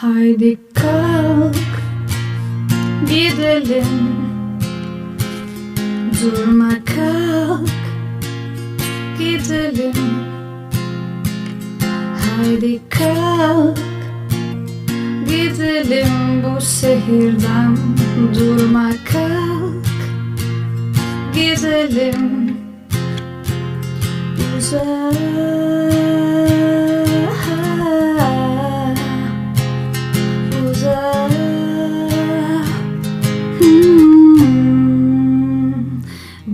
Haydi kalk gidelim. Durma kalk gidelim. Haydi kalk gidelim bu şehirden. Durma kalk gidelim. Uzağa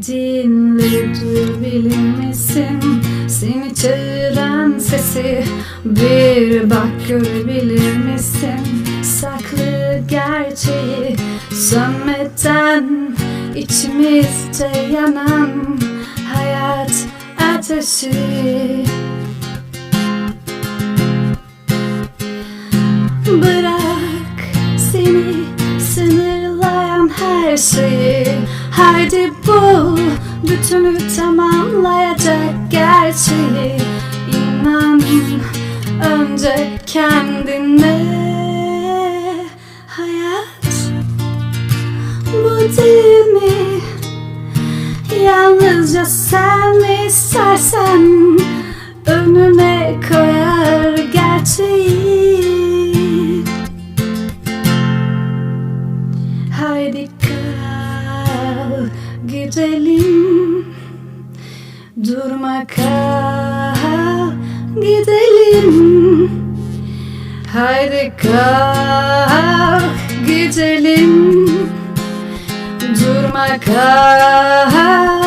Dinle duyabilir misin Seni çağıran sesi. Bir bak görebilir misin? Saklı gerçeği Sönmeden içimizde yanan Hayat ateşi. Bırak seni sınırlayan her şeyi. Haydi bul bütünü tamamlayacak gerçeği İnan önce kendine. Hayat bu değil mi? Yalnızca sen istersen Önüne koyar gerçeği. Haydi kal gidelim Durma kal gidelim. Haydi kalk gidelim. Durma kalk